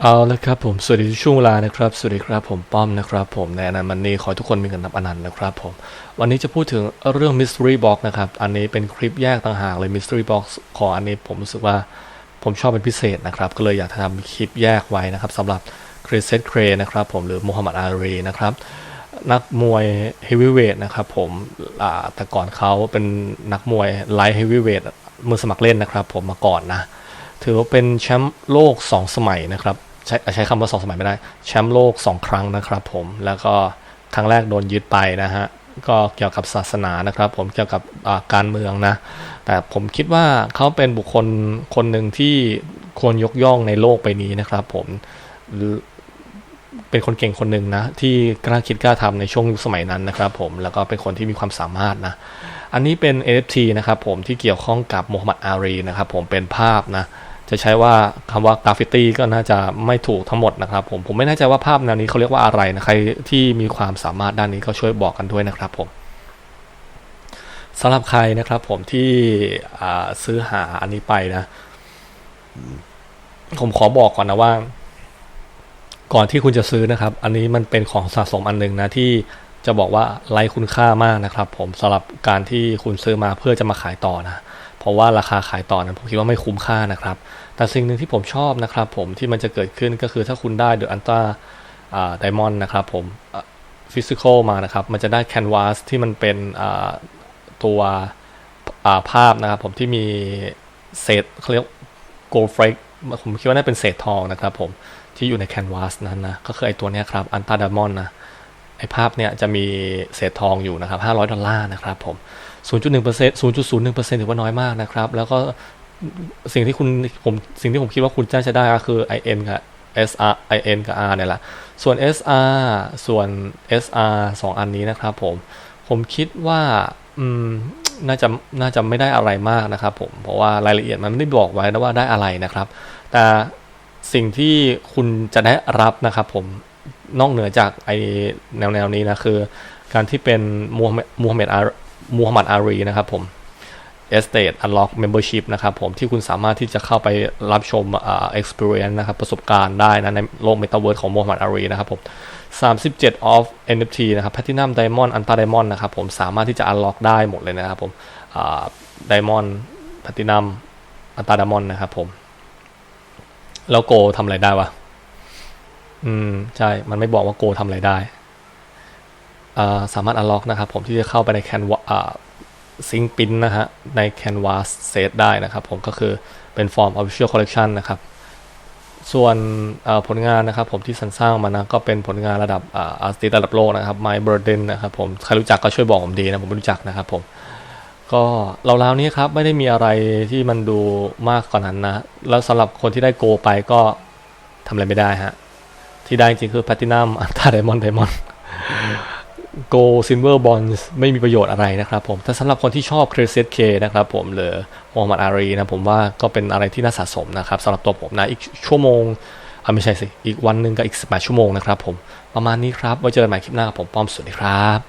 เอาละครับผมสวัสดีทุกช่วงเวลานะครับ สวัสดีครับผมป้อมนะครับ ผมในอนันต์มันนี่ขอให้ทุกคนมีเงินนับอนันต์นะครับผมวันนี้จะพูดถึงเรื่อง Mystery Box นะครับ อันนี้เป็นคลิปแยกต่างหากเลย Mystery Box ขออันนี้ผมรู้สึกว่าผมชอบเป็นพิเศษนะครับ ก็เลยอยากทำคลิปแยกไว้นะครับสำหรับคริสเซตเครนะครับผมหรือโมฮัมหมัดอารีนะครับนักมวยเฮฟวีเวทนะครับผมแต่ก่อนเขาเป็นนักมวยไลท์เฮฟวีเวทมือสมัครเล่นนะครับ ผมมาก่อนนะ ถือว่าเป็นแชมป์โลก 2 สมัยนะครับ ใช้ใช้คำว่า 2 สมัยไม่ได้ แชมป์โลก 2 ครั้งนะครับผมแล้วก็ครั้งแรกโดนยึดไปนะฮะก็เกี่ยวกับศาสนานะครับ ผมเกี่ยวกับการเมืองนะ แต่ผมคิดว่าเขาเป็นบุคคลคนหนึ่งที่ควรยกย่องในโลกใบนี้นะครับผมเป็นคนเก่งคนหนึ่งนะ ที่กล้าคิดกล้าทำในช่วงยุคสมัยนั้นนะครับ ผมแล้วก็เป็นคนที่มีความสามารถนะ อันนี้เป็น NFT นะครับผมที่เกี่ยวข้องกับโมฮัมหมัดอารีนะครับผมเป็นภาพนะ จะใช้ว่าคำว่ากราฟฟิตี้ก็น่าจะไม่ถูกทั้งหมดนะครับผมผมไม่แน่ใจว่าภาพแนวนี้เขาเรียกว่าอะไรนะใครที่มีความสามารถด้านนี้ก็ช่วยบอกกันด้วยนะครับผมสำหรับใครนะครับผมที่ซื้อหาอันนี้ไปนะ ผมขอบอกก่อนนะว่า ก่อนที่คุณจะซื้อนะครับ อันนี้มันเป็นของสะสมอันหนึ่งนะที่จะบอกว่าไร้คุณค่ามากนะครับ ผมสำหรับการที่คุณซื้อมาเพื่อจะมาขายต่อนะ เพราะว่าราคาขายต่อนั้นผมคิดว่าไม่คุ้มค่านะครับ แต่สิ่งหนึ่งที่ผมชอบนะครับ ผมที่มันจะเกิดขึ้นก็คือถ้าคุณได้เดอะอันต้าไดมอนด์นะครับผมฟิสิกอลมานะครับ มันจะได้แคนวาสที่มันเป็นตัวาภาพนะครับ ผมที่มีเศษเขาเรียกโกลเฟรกผมคิดว่าน่าเป็นเศษทองนะครับผมที่อยู่ในแคนวาสนั้นนะก็คือไอตัวนี้ครับอันต้าไดมอนด์นะไอภาพเนี่ยจะมีเศษทองอยู่นะครับ500 ดอลลาร์นะครับผม 0.1% 0.01%ถือว่าน้อยมากนะครับ แล้วก็สิ่งที่คุณผมสิ่งที่ผมคิดว่าคุณน่าจะได้ก็คือ IN กับ SR IN กับ R เนี่ยแหละ ส่วน SR ส่วน SR สองอันนี้นะครับผม ผมคิดว่าอืมน่าจะน่าจะไม่ได้อะไรมากนะครับผม เพราะว่ารายละเอียดมันไม่ได้บอกไว้นะว่าได้อะไรนะครับ แต่สิ่งที่คุณจะได้รับนะครับผม นอกเหนือจากไอแนวแนวนี้นะคือ การที่เป็นมูฮัมหมัดมูฮัมหมัดอา มูฮัมหมัดอารีนะครับผม Estate Unlock Membership นะครับผมที่คุณสามารถที่จะเข้าไปรับชมอ่า experience นะครับประสบการณ์ได้นะในโลก Metaverse ของมูฮัมหมัดอารีนะครับผม 37 of NFT นะครับ Platinum Diamond Ultra Diamond นะครับผมสามารถที่จะ unlock ได้หมดเลยนะครับผมอ่า Diamond Platinum Ultra Diamond นะครับผม แล้วโกทำอะไรได้วะอืม ใช่ มันไม่บอกว่าโกทำอะไรได้ สามารถ unlock นะครับผมที่จะเข้าไปใน Canva อ่าซิงปินนะฮะใน Canvas Set ได้นะครับผมก็คือเป็น Form Official Collection นะครับ ส่วนผลงานนะครับผมที่สันสร้างมานะก็เป็นผลงานระดับอาร์ติสระดับโลกนะครับ My Burden นะครับผมใครรู้จักก็ช่วยบอกผมดีนะผมไม่รู้จักนะครับผมก็เราวๆนี้ครับไม่ได้มีอะไรที่มันดูมากกว่านั้นนะ แล้วสำหรับคนที่ได้โกไปก็ทำอะไรไม่ได้ฮะที่ได้จริงๆคือแพ t ตินัมอัลตราไดมอนด์ไดมอนด์ โกลซินเวอร์บอลไม่มีประโยชน์อะไรนะครับผมแต่สำหรับคนที่ชอบเคร s เซตเคนะครับผมหรือมฮัมหมัดอารีนะผมว่าก็เป็นอะไรที่น่าสะสมนะครับสำหรับตัวผมนะอีกชั่วโมงอ่าไม่ใช่สิ อีกวันหนึ่งกับอีก 18 ชั่วโมงนะครับผม ประมาณนี้ครับ ไว้เจอกันใหม่คลิปหน้ากับผม ป้อมสวัสดีครับ